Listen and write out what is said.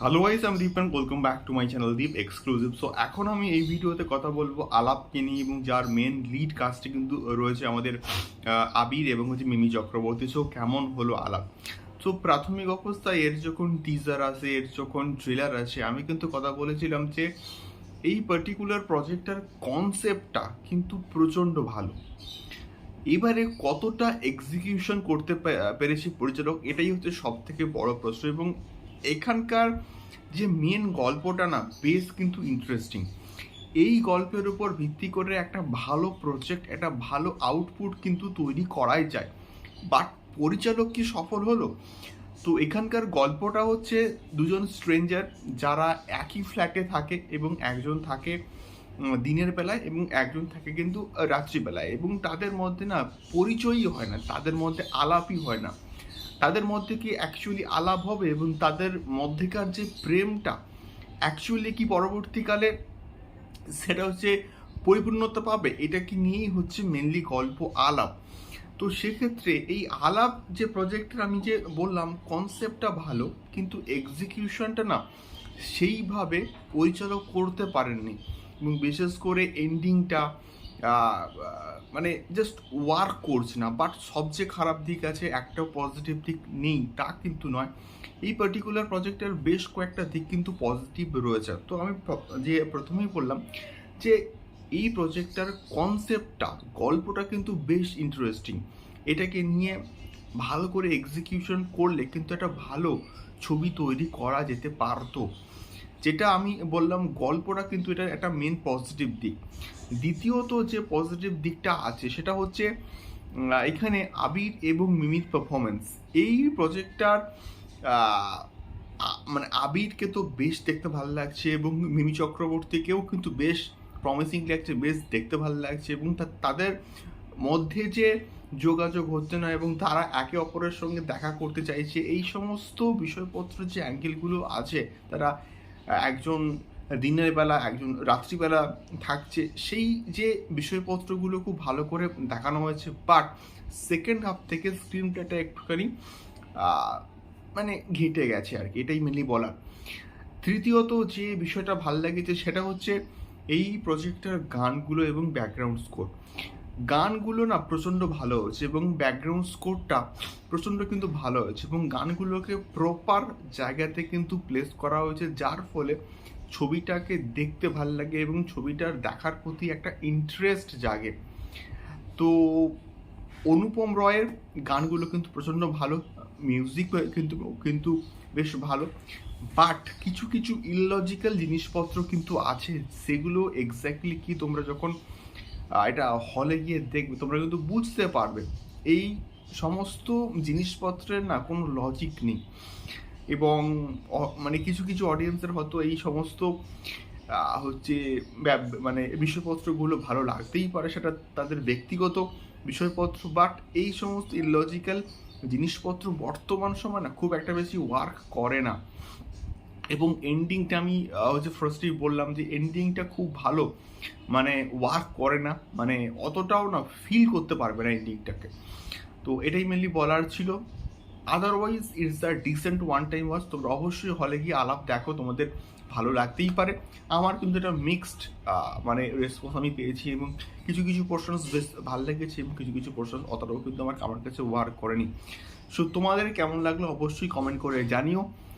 Hello guys আমি Deep and welcome back to my channel Deep exclusive so এখন আমি এই ভিডিওতে কথা বলব আলাপকে নিয়ে এবং যার মেন লিড কাস্টে কিন্তু রয়েছে আমাদের আবির এবং হচ্ছে মিমি চক্রবর্তী। সো কেমন হলো আলাপ? সো প্রাথমিক অবস্থায় এর যখন টিজার আছে এর যখন ট্রেলার আছে আমি কিন্তু কথা বলেছিলাম যে এই পার্টিকুলার প্রজেক্টটার কনসেপ্টটা কিন্তু প্রচণ্ড ভালো। এবারে কতটা এক্সিকিউশন করতে পেরেছে পরিচালক, এটাই হচ্ছে সব থেকে বড় প্রশ্ন এবং এখানকার যে মেন গল্পটা না বেশ কিন্তু ইন্টারেস্টিং এই গল্পের উপর ভিত্তি করে একটা ভালো প্রজেক্ট একটা ভালো আউটপুট কিন্তু তৈরি করাই যায়। বাট পরিচালক কি সফল হলো? তো এখানকার গল্পটা হচ্ছে দুজন স্ট্রেঞ্জার যারা একই ফ্ল্যাটে থাকে এবং একজন থাকে দিনের বেলায় এবং একজন থাকে কিন্তু রাত্রিবেলায় এবং তাদের মধ্যে না পরিচয়ই হয় না, তাদের মধ্যে আলাপই হয় না। তাদের মধ্যে কি অ্যাকচুয়ালি আলাপ হবে এবং তাদের মধ্যেকার যে প্রেমটা অ্যাকচুয়ালি কি পরবর্তীকালে সেটা হচ্ছে পরিপূর্ণতা পাবে? এটা কি নিয়েই হচ্ছে মেনলি গল্প আলাপ। তো সেক্ষেত্রে এই আলাপ যে প্রজেক্টের আমি যে বললাম কনসেপ্টটা ভালো, কিন্তু এক্সিকিউশনটা না, সেইভাবে পরিচালক করতে পারেননি। এবং বিশেষ করে এন্ডিংটা মানে জাস্ট ওয়ার্ক করছে না বাট সবচেয়ে খারাপ দিক আছে একটাও পজিটিভ দিক নেই, তা কিন্তু নয়। এই পার্টিকুলার প্রজেক্টের বেশ কয়েকটা দিক কিন্তু পজিটিভ রয়েছে। তো আমি যে প্রথমেই বললাম যে এই প্রজেক্টটার কনসেপ্টটা গল্পটা কিন্তু বেশ ইন্টারেস্টিং এটাকে নিয়ে ভালো করে এক্সিকিউশন করলে কিন্তু একটা ভালো ছবি তৈরি করা যেতে পারতো। যেটা আমি বললাম, গল্পটা কিন্তু এটা একটা মেন পজিটিভ দিক। দ্বিতীয়ত যে পজিটিভ দিকটা আছে, সেটা হচ্ছে এখানে আবির এবং মিমির পারফরমেন্স এই প্রজেক্টটার মানে আবিরকে তো বেশ দেখতে ভালো লাগছে এবং মিমি চক্রবর্তীকেও কিন্তু বেশ প্রমিসিং লাগছে, বেশ দেখতে ভালো লাগছে এবং তাদের মধ্যে যে যোগাযোগ হচ্ছে না এবং তারা একে অপরের সঙ্গে দেখা করতে চাইছে, এই সমস্ত বিষয়পত্র যে অ্যাঙ্গেলগুলো আছে, তারা একজন দিনের বেলা, একজন রাত্রিবেলা থাকছে। সেই যে বিষয়পত্রগুলো খুব ভালো করে দেখানো হয়েছে বাট সেকেন্ড হাফ থেকে স্ক্রিনটা একটুখানি মানে ঘেটে গেছে আর কি, এটাই মেনলি বলার। তৃতীয়ত যে বিষয়টা ভালো লেগেছে, সেটা হচ্ছে এই প্রজেক্টের গানগুলো এবং ব্যাকগ্রাউন্ড স্কোর গানগুলো না প্রচণ্ড ভালো হয়েছে এবং ব্যাকগ্রাউন্ড স্কোরটা প্রচণ্ড কিন্তু ভালো হয়েছে এবং গানগুলোকে প্রপার জায়গাতে কিন্তু প্লেস করা হয়েছে, যার ফলে ছবিটাকে দেখতে ভালো লাগে এবং ছবিটার দেখার প্রতি একটা ইন্টারেস্ট জাগে। তো অনুপম রয়ের গানগুলো কিন্তু প্রচণ্ড ভালো মিউজিক কিন্তু কিন্তু বেশ ভালো বাট কিছু কিছু ইললজিক্যাল জিনিসপত্র কিন্তু আছে, সেগুলো এক্স্যাক্টলি কি তোমরা যখন এটা হলে গিয়ে দেখবে, তোমরা কিন্তু বুঝতে পারবে। এই সমস্ত জিনিসপত্রের না কোনো লজিক নেই। এবং মানে কিছু কিছু অডিয়েন্সের হয়তো এই সমস্ত হচ্ছে মানে বিষয়পত্রগুলো ভালো লাগতেই পারে, সেটা তাদের ব্যক্তিগত বিষয়পত্র বাট এই সমস্ত ইলজিক্যাল জিনিসপত্র বর্তমান সময় না খুব একটা বেশি ওয়ার্ক করে না। এবং এন্ডিংটা আমি হচ্ছে ফার্স্টেই বললাম যে এন্ডিংটা খুব ভালো। মানে ওয়ার্ক করে না মানে অতটাও না ফিল করতে পারবে না এন্ডিংটাকে তো এটাই মেনলি বলার ছিল। Otherwise it's a decent one time watch তোমরা অবশ্যই হলে গিয়ে আলাপ দেখো, তোমাদের ভালো লাগতেই পারে। আমার কিন্তু এটা মিক্সড মানে রেসপন্স আমি পেয়েছি এবং কিছু কিছু পোর্শনস বেশ ভালো লেগেছে এবং কিছু কিছু পোর্শন অতটাও কিন্তু আমার আমার কাছে ওয়ার্ক করেনি। সো তোমাদের কেমন লাগল অবশ্যই কমেন্ট করে জানিও।